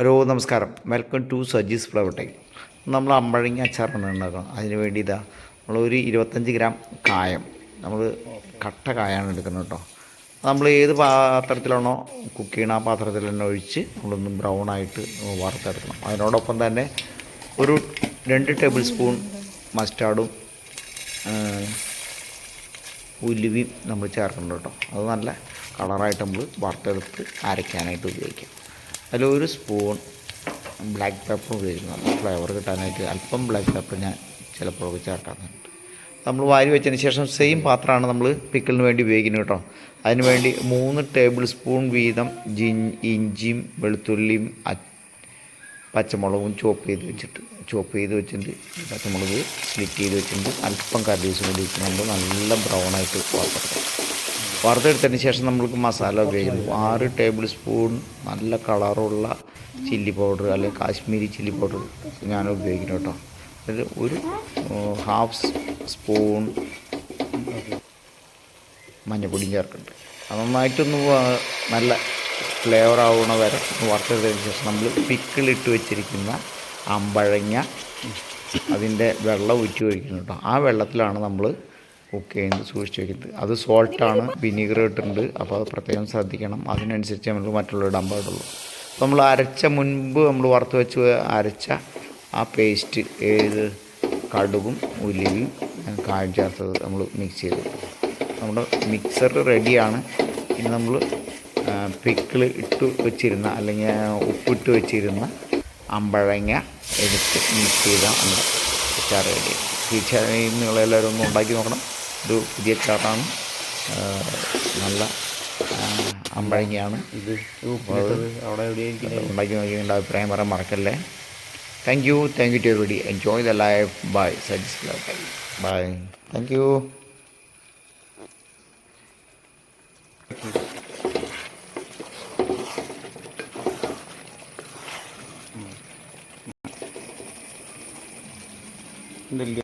Hello നമസ്കാരം. Welcome to Saji's flower time നമ്മൾ അമ്പഴങ്ങ അച്ചാറാണ് ഉണ്ടാക്കണം. അതിന് വേണ്ടി ഇതാ നമ്മളൊരു ഇരുപത്തഞ്ച് ഗ്രാം കായം. നമ്മൾ കട്ട കായാണ് എടുക്കുന്നത് കേട്ടോ. നമ്മൾ ഏത് പാത്രത്തിലാണോ കുക്ക് ചെയ്യണ ആ പാത്രത്തിൽ തന്നെ ഒഴിച്ച് നമ്മളൊന്ന് ബ്രൗൺ ആയിട്ട് വറുത്തെടുക്കണം. അതിനോടൊപ്പം തന്നെ ഒരു രണ്ട് ടേബിൾ സ്പൂൺ മസ്റ്റാർഡും ഉലുവയും നമ്മൾ ചേർക്കുന്നുണ്ട് കേട്ടോ. അത് നല്ല കളറായിട്ട് നമ്മൾ വറുത്തെടുത്ത് അരയ്ക്കാനായിട്ട് ഉപയോഗിക്കാം. അതിലൊരു സ്പൂൺ ബ്ലാക്ക് പെപ്പർ ഉപയോഗിക്കുന്നു ഫ്ലേവർ കിട്ടാനായിട്ട് അല്പം ബ്ലാക്ക് പെപ്പർ ഞാൻ ചിലപ്പോഴൊക്കെ ചേർക്കാറുണ്ട്. നമ്മൾ വാരി വെച്ചതിന് ശേഷം സെയിം പാത്രമാണ് നമ്മൾ പിക്കിളിന് വേണ്ടി ഉപയോഗിക്കുന്നത് കേട്ടോ. അതിന് വേണ്ടി മൂന്ന് ടേബിൾ സ്പൂൺ വീതം ജിൻ ഇഞ്ചിയും വെളുത്തുള്ളിയും പച്ചമുളകും ചോപ്പ് ചെയ്ത് വെച്ചിട്ട് ചോപ്പ് ചെയ്ത് വെച്ചിട്ട് പച്ചമുളക് സ്ലിറ്റ് ചെയ്ത് വെച്ചിട്ട് അല്പം കറിവേപ്പില കൂടി വെച്ചിട്ടുണ്ട് നല്ല ബ്രൗൺ ആയിട്ട് വറുത്തെടുക്കാം. വറുത്തെടുത്തതിന് ശേഷം നമ്മൾക്ക് മസാല ഉപയോഗിക്കുന്നു ആറ് ടേബിൾ സ്പൂൺ നല്ല കളറുള്ള ചില്ലി പൗഡർ അല്ലെങ്കിൽ കാശ്മീരി ചില്ലി പൗഡർ ഞാൻ ഉപയോഗിക്കുന്നു കേട്ടോ. അതിൽ ഒരു ഹാഫ് സ്പൂൺ മഞ്ഞപ്പൊടിയും ചേർക്കുന്നുണ്ട്. അത് നന്നായിട്ടൊന്ന് നല്ല ഫ്ലേവർ ആവണ വരെ വറുത്തെടുത്തതിന് ശേഷം നമ്മൾ പിക്കിളിട്ട് വെച്ചിരിക്കുന്ന അമ്പഴങ്ങ അതിന്റെ വെള്ളം ഊറ്റി ഒഴിക്കുന്നു കേട്ടോ. ആ വെള്ളത്തിലാണ് നമ്മൾ കുക്ക് ചെയ്യുന്നത് സൂക്ഷിച്ച് വയ്ക്കുന്നത് അത് സോൾട്ടാണ് വിനീഗർ ഇട്ടിട്ടുണ്ട്. അപ്പോൾ അത് പ്രത്യേകം ശ്രദ്ധിക്കണം. അതിനനുസരിച്ച് നമ്മൾ മറ്റുള്ള ഇടാൻ പാടുള്ളൂ നമ്മൾ അരച്ച മുൻപ് നമ്മൾ വറുത്ത് വെച്ച് അരച്ച ആ പേസ്റ്റ് ഏത് കടുകും ഉലുവയും കായം ചേർത്തത് നമ്മൾ മിക്സ് ചെയ്തു നമ്മുടെ മിക്സർ റെഡിയാണ് ഇനി നമ്മൾ പിക്കിൾ ഇട്ട് വെച്ചിരുന്ന അല്ലെങ്കിൽ ഉപ്പിട്ട് വെച്ചിരുന്ന അമ്പഴങ്ങ എടുത്ത് മിക്സ് ചെയ്താൽ നമ്മുടെ അച്ചാർ റെഡി തീർച്ചയായും നിങ്ങളെല്ലാവരും ഒന്ന് ഉണ്ടാക്കി നോക്കണം. ഒരു പുതിയ ചാട്ടാണ് നല്ല അമ്പഴങ്ങിയാണ്. ഇത് ഉണ്ടാക്കി നോക്കിയതിന്റെ അഭിപ്രായം പറയാൻ മറക്കല്ലേ. Thank you thank you to every enjoy the life bye suggest bye thank you ഇതില്ല?